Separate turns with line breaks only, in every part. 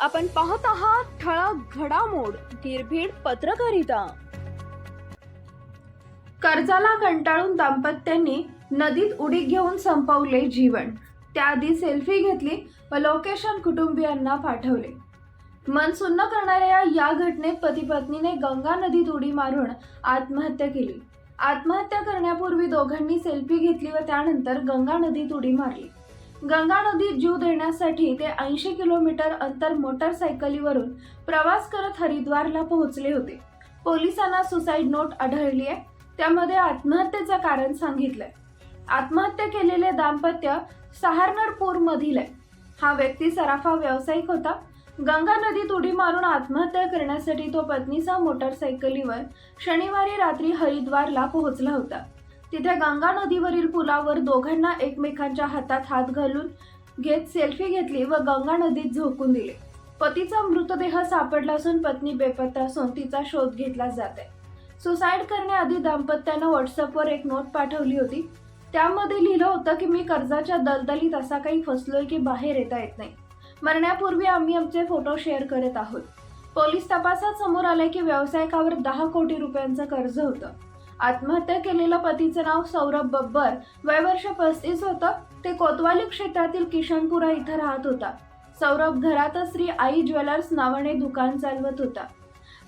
आपण पाहत आहात ठळक घडामोड निर्भीड पत्रकारिता. कर्जाला कंटाळून दाम्पत्यांनी नदीत उडी घेऊन संपवले जीवन. त्याआधी सेल्फी घेतली व लोकेशन कुटुंबियांना पाठवले. मन सुन्न करणाऱ्या या घटनेत पती पत्नीने गंगा नदीत उडी मारून आत्महत्या केली. आत्महत्या करण्यापूर्वी दोघांनी सेल्फी घेतली व त्यानंतर गंगा नदीत उडी मारली. गंगा नदीत जीव देण्यासाठी ते ऐंशी किलोमीटर अंतर मोटरसायकलीवरून प्रवास करत हरिद्वारला पोहोचले होते. पोलिसांना सुसाईड नोट आढळली आहे. त्यामध्ये आत्महत्येचं कारण सांगितलंय. आत्महत्या केलेले दाम्पत्य सहारनरपूर मधील आहे. हा व्यक्ती सराफा व्यावसायिक होता. गंगा नदीत उडी मारून आत्महत्या करण्यासाठी तो पत्नीचा मोटरसायकलीवर शनिवारी रात्री हरिद्वारला पोहोचला होता. तिथे गंगा नदीवरील पुलावर दोघांना एकमेकांच्या हातात हात घालून घेत सेल्फी घेतली व गंगा नदीत झोकून दिले. पतीचा मृतदेह सापडला असून पत्नी बेपत्ता असून तिचा शोध घेतला जात आहे सुसाईड करण्याआधी दाम्पत्यानं व्हॉट्सअपवर एक नोट पाठवली होती. त्यामध्ये लिहिलं होतं की मी कर्जाच्या दलदलीत असा काही फसलोय की बाहेर येता येत नाही. मरण्यापूर्वी आम्ही आमचे फोटो शेअर करत आहोत. पोलीस तपासात समोर आले की व्यावसायिकावर दहा कोटी रुपयांचं कर्ज होतं. आत्महत्या केलेलं पतीचं नाव सौरभ बब्बर. वय वर्ष पस्तीस होतं. ते कोतवाली क्षेत्रातील किशनपुरा इथं राहत होता. सौरभ घरातच श्री आई ज्वेलर्स नावाने दुकान चालवत होता.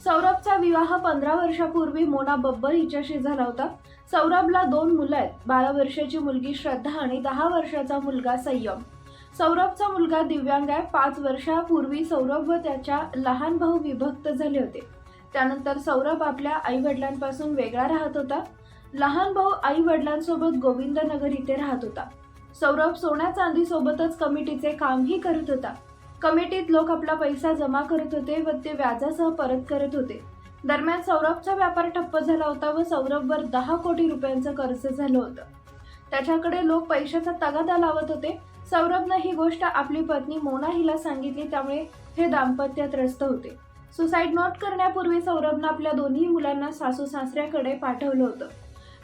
सौरभचा विवाह पंधरा वर्षापूर्वी मोना बब्बर हिच्याशी झाला होता. सौरभला दोन मुलं आहेत. बारा वर्षाची मुलगी श्रद्धा आणि दहा वर्षाचा मुलगा संयम. सौरभचा मुलगा दिव्यांग आहे. पाच वर्षापूर्वी सौरभ व त्याच्या लहान भाऊ विभक्त झाले होते. त्यानंतर सौरभ आपल्या आई वडिलांपासून वेगळा राहत होता. लहान भाऊ आई वडिलांसोबत गोविंदनगर इथे राहत होता. सौरभ सोन्या चांदीसोबतच कमिटीचे कामही करत होता. कमिटीत लोक आपला पैसा जमा करत होते व ते व्याजासह परत करत होते. दरम्यान सौरभचा व्यापार ठप्प झाला होता व सौरभवर दहा कोटी रुपयांचं कर्ज झालं होतं. त्याच्याकडे लोक पैशाचा तगादा लावत होते. सौरभनं ही गोष्ट आपली पत्नी मोना हिला सांगितली त्यामुळे हे दाम्पत्य त्रस्त होते. सुसाईड नोट करण्यापूर्वी सौरभनं आपल्या दोन्ही मुलांना सासू सासऱ्याकडे पाठवलं होतं.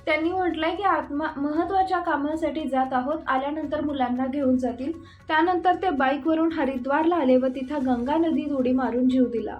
त्यांनी म्हटलंय की आत्मा महत्त्वाच्या कामासाठी जात आहोत आल्यानंतर मुलांना घेऊन जातील. त्यानंतर ते बाईकवरून हरिद्वारला आले व तिथं गंगा नदीत उडी मारून जीव दिला.